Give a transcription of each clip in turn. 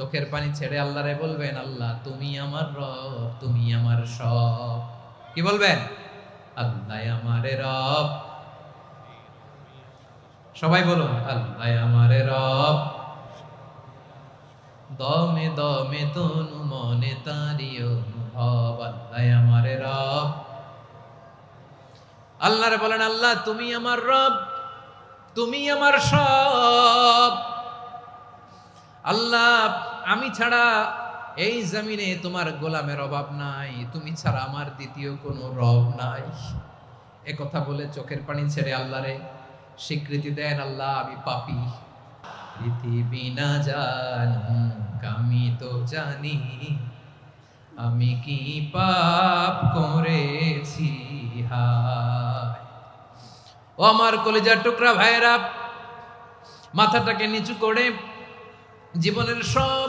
চোখের পানি ছেড়ে আল্লাহরে বলবেন, আল্লাহ, তুমি আমার রব, তুমি আমার সব। কি বলবেন? আল্লাহ আমারে রব। সবাই বলুন, আল্লাহ আমারে রব। দমে দমে তনু মনে তারি অনুভব, আল্লাহ আমারে রব। আল্লাহরে বলেন, আল্লাহ, তুমি আমার রব, তুমি আমার সব। আল্লাহ আমি ছাড়া এই জমিনে তোমার গোলামের অভাব নাই, তুমি ছাড়া আমার দ্বিতীয় কোনো রব নাই। এ কথা বলে চোখের পানি ছেড়ে আল্লাহরে স্বীকৃতি দেন আল্লাহ, আমি পাপি। পৃথিবী না জানুক আমি তো জানি আমি কি পাপ করেছি ও আমার কলেজার টুকরা ভাইয়েরা, মাথাটাকে নিচু করে জীবনের সব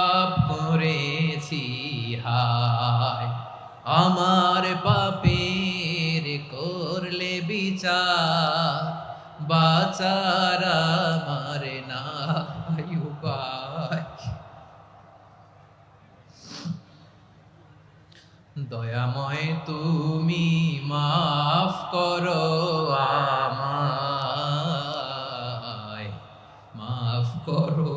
আমার পাপের করলে বিচার বাচার আমার না দয়াময় তুমি মাফ করো আমায় মাফ করো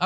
আমায়।